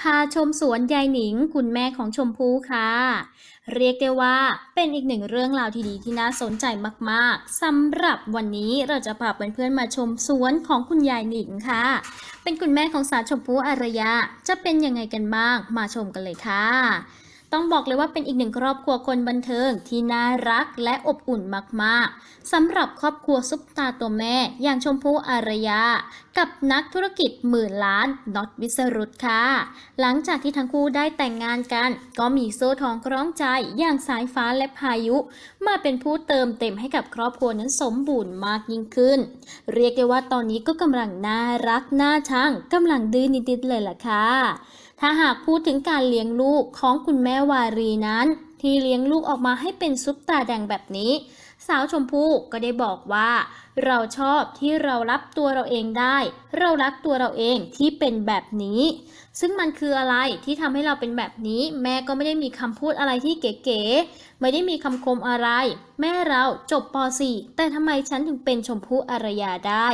พาชมสวนยายหนิง คุณแม่ของชมพู่ค่ะ เรียกได้ว่าเป็นอีกหนึ่งเรื่องราวที่ดีที่น่าสนใจมากๆสำหรับวันนี้เราจะพาเพื่อนๆมาชมสวนของคุณยายหนิงค่ะ เป็นคุณแม่ของสาวชมพู่อารยาจะเป็นยังไงกันบ้างมาชมกันเลยค่ะ ต้องบอกเลยว่าเป็นอีกหนึ่งครอบครัวคนบันเทิงที่น่ารักและอบอุ่นมากๆสำหรับครอบครัวซุปตาตัวแม่ อย่างชมพู่อารยา กับนักธุรกิจหมื่นล้านน็อตวิสรุตค่ะ หลังจากที่ทั้งคู่ได้แต่งงานกัน ก็มีโซ่ทองคล้องใจอย่างสายฟ้าและพายุ มาเป็นผู้เติมเต็มให้กับครอบครัวนั้นสมบูรณ์มากยิ่งขึ้น เรียกได้ว่าตอนนี้ก็กำลังน่ารักน่าชังกำลังดื้อนิดๆเลยล่ะค่ะ ถ้าหากพูดถึงการเลี้ยงลูกของคุณแม่วารีนั้น ที่เลี้ยงลูกออกมาให้เป็นซุปตาแดงแบบนี้ สาวชมพู่ก็ได้บอกว่า เราชอบที่เรารับตัวเราเองได้ เรารักตัวเราเองที่เป็นแบบนี้ ซึ่งมันคืออะไรที่ทำให้เราเป็นแบบนี้ แม่ก็ไม่ได้มีคำพูดอะไรที่เก๋ๆไม่ได้มีคำคมอะไร แม่เราจบป .4 แต่ทำไมฉันถึงเป็นชมพู่อารยาได้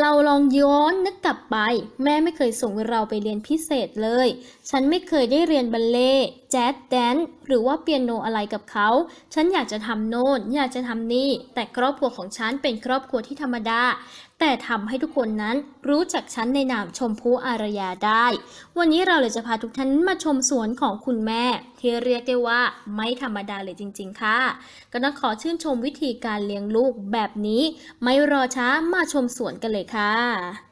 เราลองย้อนนึกกลับไป แม่ไม่เคยส่งเราไปเรียนพิเศษเลย ฉันไม่เคยได้เรียนบัลเล่แจ๊สแดนหรือว่าเปียโนอะไรกับเขา ฉันอยากจะทำโน่นอยากจะทำนี่ แต่ครอบครัวของฉันเป็นครอบครัวที่ธรรมดา แต่ทำให้ทุกคนนั้นรู้จักฉันในนามชมพู่อารยาได้ วันนี้เราเลยจะพาทุกท่านมาชมสวนของคุณแม่ ที่เรียกได้ว่าไม่ธรรมดาเลยจริง ๆ ค่ะ ก็ต้องขอชื่นชมวิธีการเลี้ยงลูกแบบนี้ ไม่รอช้ามาชมสวนกันเลยค่ะ